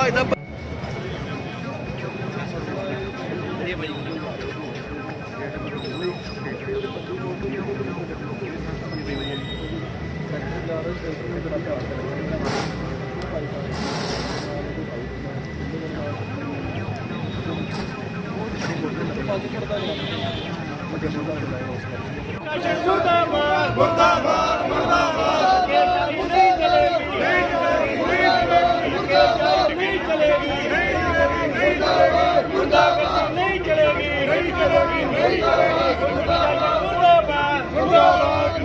ਭਾਜਦਾ ਮੁਰਦਾਬਾਦ ਮੁਰਦਾਬਾਦ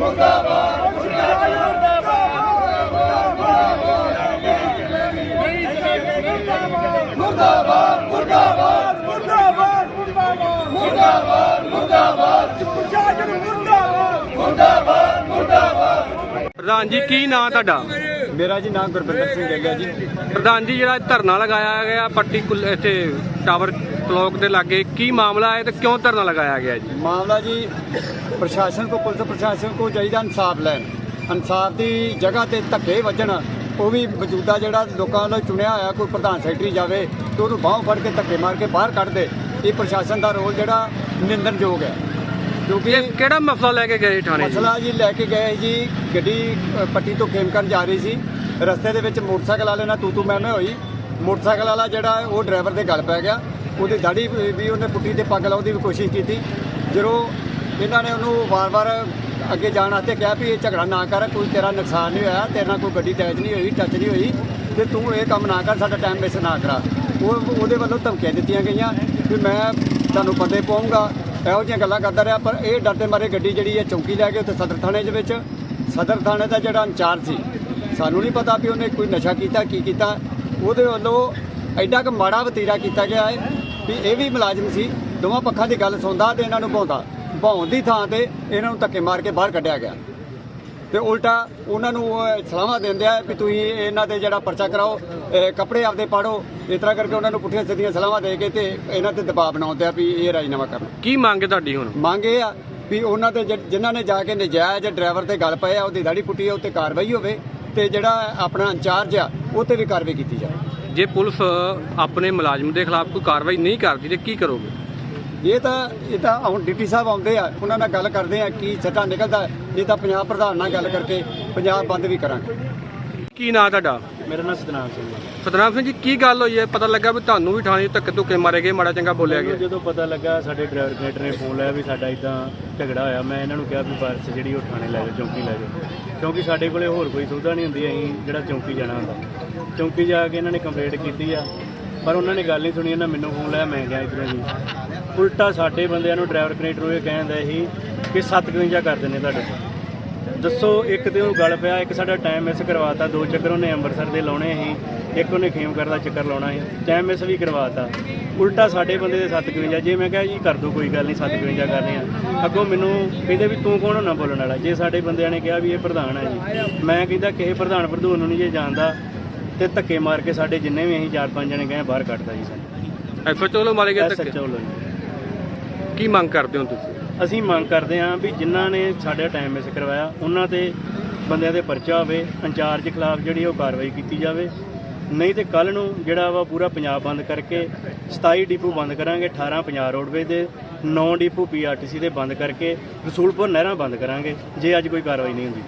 ਮੁਰਦਾਬਾਦ ਮੁਰਦਾਬਾਦ ਮੁਰਦਾਬਾਦ। ਮੁਰਦਾਬਾਦ ਮੁਰਦਾਬਾਦ ਮੁਰਦਾਬਾਦ ਮੁਰਦਾਬਾਦ ਮੁਰਦਾਬਾਦ ਪ੍ਰਧਾਨ ਜੀ ਕੀ ਨਾਂ ਤੁਹਾਡਾ? ਮੇਰਾ ਜੀ ਨਾਮ ਗੁਰਬਿੰਦਰ ਸਿੰਘ ਗਿੱਲ ਹੈ ਜੀ। ਪ੍ਰਧਾਨ ਜੀ ਜਿਹੜਾ ਧਰਨਾ ਲਗਾਇਆ ਗਿਆ ਪੱਟੀ ਕੁਲ ਇੱਥੇ ਟਾਵਰ ਕਲੋਕ ਦੇ ਲਾਗੇ ਕੀ ਮਾਮਲਾ ਹੈ ਤੇ ਕਿਉਂ ਧਰਨਾ ਲਗਾਇਆ ਗਿਆ ਜੀ? ਮਾਮਲਾ ਜੀ ਪ੍ਰਸ਼ਾਸਨ ਕੋ ਪੁਲਿਸ ਪ੍ਰਸ਼ਾਸਨ ਕੋ ਚਾਹੀਦਾ ਇਨਸਾਫ ਲੈਣ। ਇਨਸਾਫ ਦੀ ਜਗ੍ਹਾ ਤੇ ਧੱਕੇ ਵੱਜਣ ਉਹ ਵੀ ਮੌਜੂਦਾ ਜਿਹੜਾ ਲੋਕਾਂ ਵੱਲੋਂ ਚੁਣਿਆ ਹੋਇਆ ਕੋਈ ਪ੍ਰਧਾਨ ਸੈਕਟਰੀ ਜਾਵੇ ਤੇ ਉਹਨੂੰ ਬਾਹੋਂ ਫੜ ਕੇ ਧੱਕੇ ਮਾਰ ਕੇ ਬਾਹਰ ਕੱਢ ਦੇ ਇਹ ਪ੍ਰਸ਼ਾਸਨ ਦਾ ਰੋਲ ਜਿਹੜਾ ਨਿੰਦਣਯੋਗ ਹੈ। ਕਿਉਂਕਿ ਇਹ ਕਿਹੜਾ ਮਸਲਾ ਲੈ ਕੇ ਗਏ ਥਾਣੇ ਮਸਲਾ ਜੀ ਲੈ ਕੇ ਗਏ ਜੀ ਗੱਡੀ ਅ, ਪੱਟੀ ਤੋਂ ਖੇਮਕਰਨ ਜਾ ਰਹੀ ਸੀ। ਰਸਤੇ ਦੇ ਵਿੱਚ ਮੋਟਰਸਾਈਕਲ ਵਾਲੇ ਨਾਲ ਤੂ ਤੂ ਮੈਂ ਮੈਂ ਹੋਈ। ਮੋਟਰਸਾਈਕਲ ਵਾਲਾ ਜਿਹੜਾ ਉਹ ਡਰਾਈਵਰ ਦੇ ਗਲ ਪੈ ਗਿਆ। ਉਹਦੀ ਦਾੜੀ ਵੀ ਵੀ ਉਹਨੇ ਪੁੱਟੀ ਤੇ ਪੱਗ ਲਾਉਣ ਦੀ ਵੀ ਕੋਸ਼ਿਸ਼ ਕੀਤੀ। ਜਦੋਂ ਇਹਨਾਂ ਨੇ ਉਹਨੂੰ ਵਾਰ-ਵਾਰ ਅੱਗੇ ਜਾਣ ਵਾਸਤੇ ਕਿਹਾ ਵੀ ਇਹ ਝਗੜਾ ਨਾ ਕਰ ਕੋਈ ਤੇਰਾ ਨੁਕਸਾਨ ਨਹੀਂ ਹੋਇਆ ਤੇਰੇ ਨਾਲ ਕੋਈ ਗੱਡੀ ਟੈਚ ਨਹੀਂ ਹੋਈ ਟੱਚ ਨਹੀਂ ਹੋਈ ਤੇ ਤੂੰ ਇਹ ਕੰਮ ਨਾ ਕਰ ਸਾਡਾ ਟਾਈਮ ਵੇਸਟ ਨਾ ਕਰਾ। ਉਹ ਉਹਦੇ ਵੱਲੋਂ ਧਮਕੀਆਂ ਦਿੱਤੀਆਂ ਗਈਆਂ ਵੀ ਮੈਂ ਤੁਹਾਨੂੰ ਪਤੇ ਪਾਉਂਗਾ। ਇਹੋ ਜਿਹੀਆਂ ਗੱਲਾਂ ਕਰਦਾ ਰਿਹਾ, ਪਰ ਇਹ ਡਰਦੇ ਮਾਰੇ ਗੱਡੀ ਜਿਹੜੀ ਹੈ ਚੌਂਕੀ ਲੈ ਕੇ ਉੱਥੇ ਸਦਰ ਥਾਣੇ ਦੇ ਵਿੱਚ। ਸਦਰ ਥਾਣੇ ਦਾ ਜਿਹੜਾ ਇੰਚਾਰਜ ਸੀ, ਸਾਨੂੰ ਨਹੀਂ ਪਤਾ ਵੀ ਉਹਨੇ ਕੋਈ ਨਸ਼ਾ ਕੀਤਾ, ਕੀ ਕੀਤਾ। ਉਹਦੇ ਵੱਲੋਂ ਐਡਾ ਕੁ ਮਾੜਾ ਵਤੀਰਾ ਕੀਤਾ ਗਿਆ ਹੈ ਵੀ ਇਹ ਵੀ ਮੁਲਾਜ਼ਮ ਸੀ। ਦੋਵਾਂ ਪੱਖਾਂ ਦੀ ਗੱਲ ਸੁਣਦਾ ਤੇ ਇਹਨਾਂ ਨੂੰ ਭਾਉਂਦਾ ਭਾਉਣ ਦੀ ਥਾਂ ਤੇ ਇਹਨਾਂ ਨੂੰ ਧੱਕੇ ਮਾਰ ਕੇ ਬਾਹਰ ਕੱਢਿਆ ਗਿਆ। ਤੇ ਉਲਟਾ ਉਹਨਾਂ ਨੂੰ ਸਲਾਹਾਂ ਦਿੰਦੇ ਆ ਵੀ ਤੁਸੀਂ ਇਹਨਾਂ ਤੇ ਜਿਹੜਾ ਪਰਚਾ ਕਰਾਓ ਕੱਪੜੇ ਆਪਦੇ ਪਾੜੋ। ਇਸ ਤਰ੍ਹਾਂ ਕਰਕੇ ਉਹਨਾਂ ਨੂੰ ਪੁੱਠੀਆਂ ਸਿੱਧੀਆਂ ਸਲਾਹਾਂ ਦੇ ਕੇ ਤੇ ਇਹਨਾਂ ਤੇ ਦਬਾਅ ਬਣਾਉਂਦੇ ਆ ਵੀ ਇਹ ਰਾਜੀਨਾਮਾ ਕਰਨ ਕੀ ਮੰਗ ਹੈ ਤੁਹਾਡੀ ਹੁਣ? ਮੰਗ ਇਹ ਆ ਵੀ ਉਹਨਾਂ ਤੇ ਜਿਨ੍ਹਾਂ ਨੇ ਜਾ ਕੇ ਨਜਾਇਜ਼ ਡਰਾਈਵਰ ਤੇ ਗੱਲ ਪਏ ਆ ਉਹਦੀ ਦਾੜੀ ਪੁੱਟੀ ਆ ਉੱਤੇ ਕਾਰਵਾਈ ਹੋਵੇ ਤੇ ਜਿਹੜਾ ਆਪਣਾ ਇੰਚਾਰਜ ਆ ਉਹ ਤੇ ਵੀ ਕਾਰਵਾਈ ਕੀਤੀ ਜਾਵੇ। ਜੇ ਪੁਲਿਸ ਆਪਣੇ ਮੁਲਾਜ਼ਮ ਦੇ ਖਿਲਾਫ ਕੋਈ ਕਾਰਵਾਈ ਨਹੀਂ ਕਰਦੀ ਤੇ ਕੀ ਕਰੋਗੇ? ਇਹ ਤਾਂ ਇਹ ਤਾਂ ਹੁਣ ਡਿਪਟੀ ਸਾਹਿਬ ਆਉਂਦੇ ਆ ਉਹਨਾਂ ਨਾਲ ਗੱਲ ਕਰਦੇ ਆ ਕੀ ਸੱਟਾ ਨਿਕਲਦਾ ਇਹ ਤਾਂ ਪੰਜਾਬ ਪ੍ਰਧਾਨ ਨਾਲ ਗੱਲ ਕਰਕੇ ਪੰਜਾਬ ਬੰਦ ਵੀ ਕਰਾਂਗੇ। ਕੀ ਨਾਂ ਤੁਹਾਡਾ? ਮੇਰਾ ਨਾਮ ਸਤਨਾਮ ਸਿੰਘ ਹੈ। ਸਤਨਾਮ ਸਿੰਘ ਜੀ ਕੀ ਗੱਲ ਹੋਈ ਹੈ? ਪਤਾ ਲੱਗਾ ਵੀ ਤੁਹਾਨੂੰ ਵੀ ਥਾਣੇ ਧੱਕੇ ਧੁੱਕੇ ਮਾਰੇ ਗਏ ਮਾੜਾ ਚੰਗਾ ਬੋਲਿਆ ਗਿਆ। ਜਦੋਂ ਪਤਾ ਲੱਗਾ ਸਾਡੇ ਡਰਾਈਵਰ ਕਨੇਟਰ ਨੇ ਫੋਨ ਲਾਇਆ ਵੀ ਸਾਡਾ ਇਦਾਂ ਝਗੜਾ ਹੋਇਆ। ਮੈਂ ਇਹਨਾਂ ਨੂੰ ਕਿਹਾ ਵੀ ਬੱਸ ਜਿਹੜੀ ਉਹ ਥਾਣੇ ਲੈ ਜਾਓ ਚੌਂਕੀ ਲੈ ਜਾਓ। ਕਿਉਂਕਿ ਸਾਡੇ ਕੋਲੇ ਹੋਰ ਕੋਈ ਸੁਵਿਧਾ ਨਹੀਂ ਹੁੰਦੀ ਅਸੀਂ ਜਿਹੜਾ ਚੌਂਕੀ ਜਾਣਾ ਹੁੰਦਾ। ਚੌਂਕੀ ਜਾ ਕੇ ਇਹਨਾਂ ਨੇ ਕੰਪਲੇਂਟ ਕੀਤੀ ਆ ਪਰ ਉਹਨਾਂ ਨੇ ਗੱਲ ਨਹੀਂ ਸੁਣੀ ਇਹਨਾਂ ਮੈਨੂੰ ਫੋਨ ਲਾਇਆ ਮੈਂ ਗਿਆ ਇੱਧਰੋਂ ਜੀ। ਉਲਟਾ ਸਾਡੇ ਬੰਦਿਆਂ ਨੂੰ ਡਰਾਈਵਰ ਕਨੇਟਰ ਉਹ ਇਹ ਕਹਿੰਦਾ ਸੀ ਕਿ 752 ਕਰ ਦਿੰਦੇ ਤੁਹਾਡੇ ਦੱਸੋ ਇੱਕ ਤੇ ਉਹ ਗੱਲ ਪਿਆ ਇੱਕ ਸਾਡਾ ਟਾਈਮ ਮਿਸ ਕਰਵਾਤਾ ਦੋ ਚੱਕਰ ਉਹਨੇ ਅੰਮ੍ਰਿਤਸਰ ਦੇ ਲਾਉਣੇ ਸੀ ਇੱਕ ਉਹਨੇ ਖੇਮਕਰ ਦਾ ਚੱਕਰ ਲਾਉਣਾ ਸੀ ਟਾਈਮ ਮਿਸ ਵੀ ਕਰਵਾਤਾ। ਉਲਟਾ ਸਾਡੇ ਬੰਦੇ ਦੇ 752 ਜੇ ਮੈਂ ਕਿਹਾ ਜੀ ਕਰ ਦੋ ਕੋਈ ਗੱਲ ਨਹੀਂ 752 ਕਰਨੇ ਆ ਅੱਗੋਂ ਮੈਨੂੰ ਕਹਿੰਦੇ ਵੀ ਤੂੰ ਕੌਣ ਹੋਣਾ ਬੋਲਣ ਵਾਲਾ? ਜੇ ਸਾਡੇ ਬੰਦਿਆਂ ਨੇ ਕਿਹਾ ਵੀ ਇਹ ਪ੍ਰਧਾਨ ਹੈ ਜੀ ਮੈਂ ਕਹਿੰਦਾ ਕਿਸੇ ਪ੍ਰਧਾਨ ਪ੍ਰਧੂਨ ਨੂੰ ਨਹੀਂ ਜੇ ਜਾਣਦਾ ਤੇ ਧੱਕੇ ਮਾਰ ਕੇ ਸਾਡੇ ਜਿੰਨੇ ਵੀ ਅਸੀਂ ਚਾਰ ਪੰਜ ਜਣੇ ਗਏ ਬਾਹਰ ਕੱਢਦਾ ਜੀ ਸਾਨੂੰ। ਐਫਐਚਓ ਵੱਲੋਂ ਮਾਰੇ ਗਏ ਧੱਕੇ? ਐਸਐਚਓ ਲੋ ਕੀ ਮੰਗ ਕਰਦੇ ਹੋ ਤੁਸੀਂ? ਅਸੀਂ ਮੰਗ ਕਰਦੇ ਹਾਂ ਵੀ ਜਿਨ੍ਹਾਂ ਨੇ ਸਾਡਾ ਟਾਈਮ ਮਿਸ ਕਰਵਾਇਆ, ਉਹਨਾਂ ਤੇ ਬੰਦਿਆਂ 'ਤੇ ਪਰਚਾ ਹੋਵੇ, ਇੰਚਾਰਜ ਖਿਲਾਫ ਜਿਹੜੀ ਉਹ ਕਾਰਵਾਈ ਕੀਤੀ ਜਾਵੇ। ਨਹੀਂ ਤੇ ਕੱਲ ਨੂੰ ਜਿਹੜਾ ਵਾ ਪੂਰਾ ਪੰਜਾਬ ਬੰਦ ਕਰਕੇ 27 ਡਿਪੂ ਬੰਦ ਕਰਾਂਗੇ 18 ਪੰਜਾਬ ਰੋਡਵੇਜ਼ ਦੇ 9 ਡਿਪੂ ਪੀਆਰਟੀਸੀ ਦੇ ਬੰਦ ਕਰਕੇ ਰਸੂਲਪੁਰ ਨਹਿਰਾਂ ਬੰਦ ਕਰਾਂਗੇ, ਜੇ ਅੱਜ ਕੋਈ ਕਾਰਵਾਈ ਨਹੀਂ ਹੁੰਦੀ।